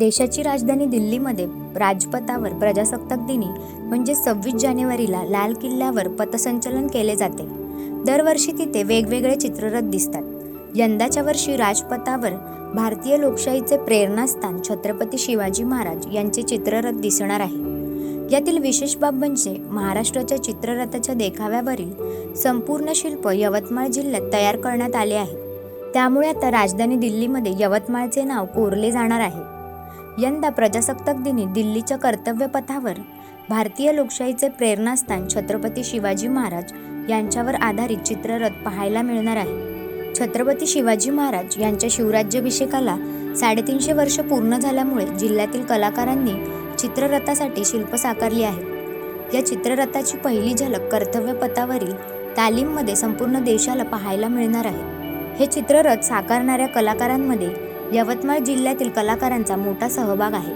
देशाची राजधानी दिल्लीमध्ये राजपथावर प्रजासत्ताक दिनी म्हणजे सव्वीस जानेवारीला लाल किल्ल्यावर पथसंचलन केले जाते. दरवर्षी तिथे वेगवेगळे चित्ररथ दिसतात. यंदाच्या वर्षी राजपथावर भारतीय लोकशाहीचे प्रेरणास्थान छत्रपती शिवाजी महाराज यांचे चित्ररथ दिसणार आहे. यातील विशेष बाब म्हणजे महाराष्ट्राच्या चित्ररथाच्या देखाव्यावरील संपूर्ण शिल्प यवतमाळ जिल्ह्यात तयार करण्यात आले आहे. त्यामुळे आता राजधानी दिल्लीमध्ये यवतमाळचे नाव कोरले जाणार आहे. यंदा प्रजासत्ताक दिनी दिल्लीच्या कर्तव्यपथावर भारतीय लोकशाहीचे प्रेरणास्थान छत्रपती शिवाजी महाराज यांच्यावर आधारित चित्ररथ पाहायला मिळणार आहे. छत्रपती शिवाजी महाराज यांच्या शिवराज्याभिषेकाला साडेतीनशे वर्ष पूर्ण झाल्यामुळे जिल्ह्यातील कलाकारांनी चित्ररथासाठी शिल्प साकारली आहेत. या चित्ररथाची पहिली झलक कर्तव्यपथावरील तालीममध्ये संपूर्ण देशाला पाहायला मिळणार आहे. हे चित्ररथ साकारणाऱ्या कलाकारांमध्ये यवतमाळ जिल्ह्यातील कलाकारांचा मोठा सहभाग आहे.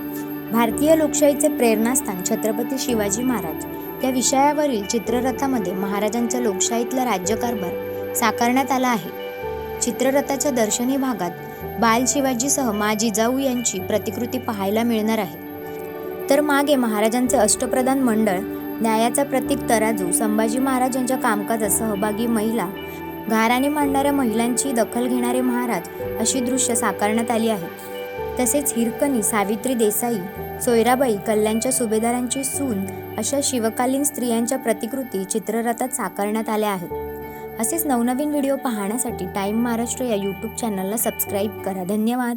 भारतीय लोकशाहीचे प्रेरणास्थान छत्रपती शिवाजी महाराज. या विषयावरील चित्ररथामध्ये महाराजांचा लोकशाहीतला राज्यकारभार साकारण्यात आला आहे. चित्ररथाच्या दर्शनी भागात बाल शिवाजीसह मा जिजाऊ यांची प्रतिकृती पाहायला मिळणार आहे. तर मागे महाराजांचे अष्टप्रधान मंडळ न्यायाचा प्रतीक तराजू संभाजी महाराज यांच्या कामकाजात सहभागी महिला घाराने मांडणाऱ्या महिलांची दखल घेणारे महाराज अशी दृश्य साकारण्यात आली आहेत तसेच हिरकणी सावित्री देसाई सोयराबाई कल्याणच्या सुभेदारांची सून अशा शिवकालीन स्त्रियांच्या प्रतिकृती चित्ररथात साकारण्यात आल्या आहेत. असेच नवनवीन व्हिडिओ पाहण्यासाठी टाईम महाराष्ट्र या यूट्यूब चॅनलला सबस्क्राईब करा. धन्यवाद.